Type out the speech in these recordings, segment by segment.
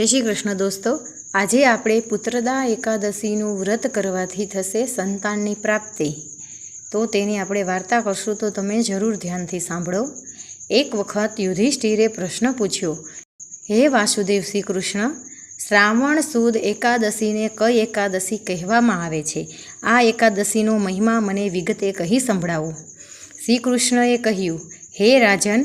જય શ્રી કૃષ્ણ દોસ્તો. આજે આપણે પુત્રદા એકાદશીનું વ્રત કરવાથી થશે સંતાનની પ્રાપ્તિ. તો તેની આપણે વાર્તા કરશું તો તમે જરૂર ધ્યાનથી સાંભળો. એક વખત યુધિષ્ઠિરે પ્રશ્ન પૂછ્યો, હે વાસુદેવ શ્રી કૃષ્ણ, શ્રાવણ સુદ એકાદશીને કઈ એકાદશી કહેવામાં આવે છે? આ એકાદશીનો મહિમા મને વિગતે કહી સંભળાવો. શ્રી કૃષ્ણએ કહ્યું, હે રાજન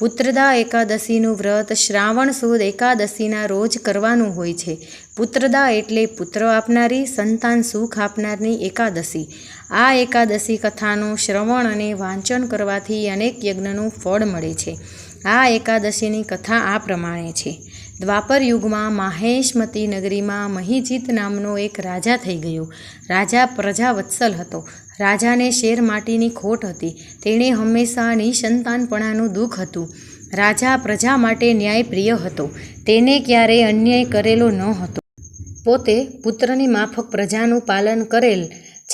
પુત્રદા એકાદશીનું વ્રત શ્રાવણ સુદ એકાદશીના રોજ કરવાનું હોય છે. પુત્રદા એટલે પુત્ર આપનારી, સંતાન સુખ આપનારની એકાદશી. આ એકાદશી કથાનું શ્રવણ અને વાંચન કરવાથી અનેક યજ્ઞનું ફળ મળે છે. આ એકાદશીની કથા આ પ્રમાણે છે. દ્વાપર યુગમાં માહેશમતી નગરીમાં મહિજીત નામનો એક રાજા થઈ ગયો. રાજા પ્રજાવત્સલ હતો. રાજાને શેર માટીની ખોટ હતી. તેણે હંમેશા નિસંતાનપણાનું દુઃખ હતું. રાજા પ્રજા માટે ન્યાયપ્રિય હતો. તેને ક્યારેય અન્યાય કરેલો ન હતો. પોતે પુત્રની માફક પ્રજાનું પાલન કરેલ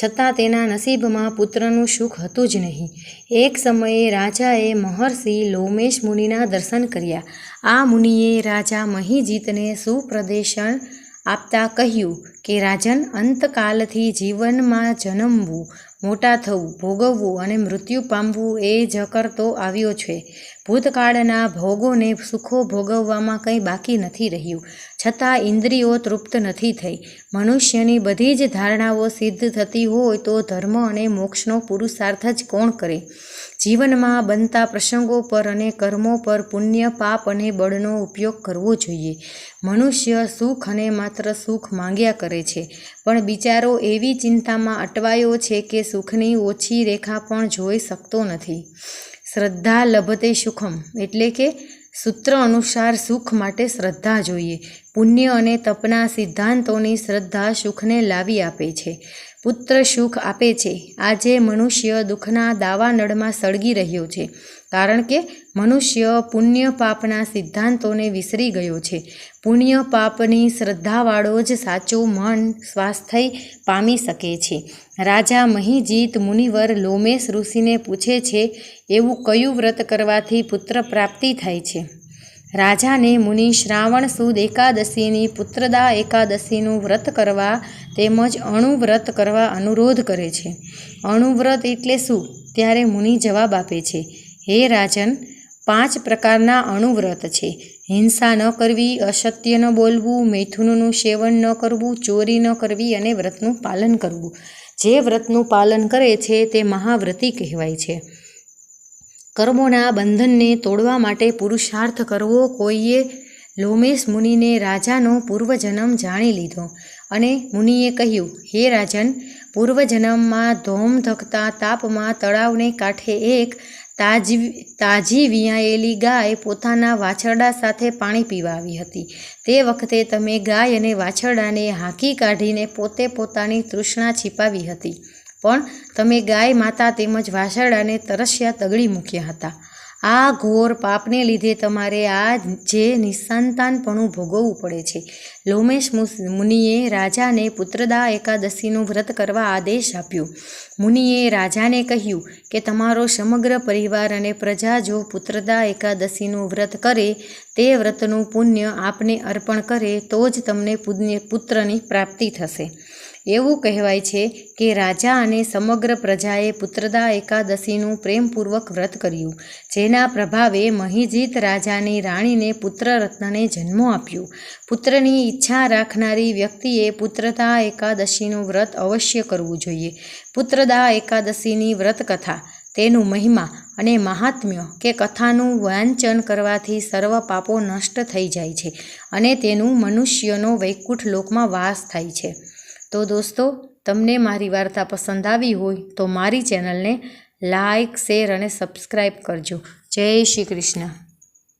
છતાં તેના નસીબમાં પુત્રનું સુખ હતું જ નહીં. એક સમયે રાજાએ મહર્ષિ લોમેશ મુનિના દર્શન કર્યા. આ મુનિએ રાજા મહિજીતને સુપ્રદેશન આપતા કહ્યું કે, રાજન, અંતકાલથી જીવનમાં જન્મવું, મોટા થવું, ભોગવવું અને મૃત્યુ પામવું એ જ કરતો આવ્યો છે. ભૂતકાળના ભોગોને સુખો ભોગવવામાં કંઈ બાકી નથી રહ્યું. છતાં ઇન્દ્રિયો તૃપ્ત નથી થઈ. મનુષ્યની બધી જ ધારણાઓ સિદ્ધ થતી હોય તો ધર્મ અને મોક્ષનો પુરુષાર્થ જ કોણ કરે? જીવનમાં બનતા પ્રસંગો પર અને કર્મો પર પુણ્ય, પાપ અને બળનો ઉપયોગ કરવો જોઈએ. મનુષ્ય સુખ અને માત્ર સુખ માંગ્યા કરે છે. પણ બિચારો એવી ચિંતામાં અટવાયો છે કે સુખની ઓછી રેખા પણ જોઈ શકતો નથી. શ્રદ્ધા લભતે સુખમ, એટલે કે સૂત્ર અનુસાર સુખ માટે શ્રદ્ધા જોઈએ. પુણ્ય અને તપના સિદ્ધાંતોની શ્રદ્ધા સુખને લાવી આપે છે. પુત્ર સુખ આપે છે. આજે મનુષ્ય દુઃખના દાવાનળમાં સળગી રહ્યો છે. કારણ કે મનુષ્ય પુણ્ય પાપના સિદ્ધાંતોને વિસરી ગયો છે. પુણ્ય પાપની શ્રદ્ધાવાળો જ સાચું મન, સ્વાસ્થ્ય પામી શકે છે. રાજા મહિજીત મુનિવર લોમેશ ઋષિને પૂછે છે, એવું કયું વ્રત કરવાથી પુત્ર પ્રાપ્તિ થાય છે? રાજાને મુનિ શ્રાવણ સુદ એકાદશીની, પુત્રદા એકાદશીનું વ્રત કરવા તેમજ અણુવ્રત કરવા અનુરોધ કરે છે. અણુવ્રત એટલે શું? ત્યારે મુનિ જવાબ આપે છે, હે રાજન, પાંચ પ્રકારના અણુવ્રત છે. હિંસા ન કરવી અસત્ય ન બોલવું, મૈથુનનું સેવન ન કરવું, ચોરી ન કરવી અને વ્રતનું પાલન કરવું. જે વ્રતનું પાલન કરે છે તે મહાવ્રતી કહેવાય છે. કર્મોના બંધનને તોડવા માટે પુરુષાર્થ કરવો કોઈએ? લોમેશ મુનિને રાજાનો પૂર્વજન્મ જાણી લીધો અને મુનિએ કહ્યું, હે રાજન, પૂર્વજન્મમાં ધોમ ધકતા તાપમાં તળાવને કાંઠે એક તાજી તાજી વિયાયેલી ગાય પોતાના વાછરડા સાથે પાણી પીવા આવી હતી. તે વખતે તમે ગાય અને વાછરડાને હાંકી કાઢીને પોતે પોતાની તૃષ્ણા છીપાવી હતી. પણ તમે ગાય માતા તેમજ વાછરડાને તરસ્યા તગડી મૂક્યા હતા. આ ઘોર પાપને લીધે તમારે આ જે નિસંતાનપણું ભોગવવું પડે છે. લોમેશ મુનિએ રાજાને પુત્રદા એકાદશીનું વ્રત કરવા આદેશ આપ્યો. મુનિએ રાજાને કહ્યું કે તમારો સમગ્ર પરિવાર અને પ્રજા જો પુત્રદા એકાદશીનું વ્રત કરે, તે વ્રતનું પુણ્ય આપને અર્પણ કરે, તો જ તમને પુણ્ય પુત્રની પ્રાપ્તિ થશે. એવું કહેવાય છે કે રાજા અને સમગ્ર પ્રજાએ પુત્રદા એકાદશીનું પ્રેમપૂર્વક વ્રત કર્યું, જેના પ્રભાવે મહિજીત રાજાની રાણીને પુત્રરત્નને જન્મ આપ્યો. પુત્રની ઈચ્છા રાખનારી વ્યક્તિએ પુત્રદા એકાદશીનું વ્રત અવશ્ય કરવું જોઈએ. પુત્રદા એકાદશીની વ્રતકથા, તેનું મહિમા અને મહાત્મ્ય કે કથાનું વાંચન કરવાથી સર્વ પાપો નષ્ટ થઈ જાય છે અને તેનું મનુષ્યનો વૈકુંઠ લોકમાં વાસ થાય છે. તો દોસ્તો, તમને મારી વાર્તા પસંદ આવી હોય તો મારી ચેનલને લાઇક શેર અને સબસ્ક્રાઈબ કરજો. જય શ્રી કૃષ્ણ.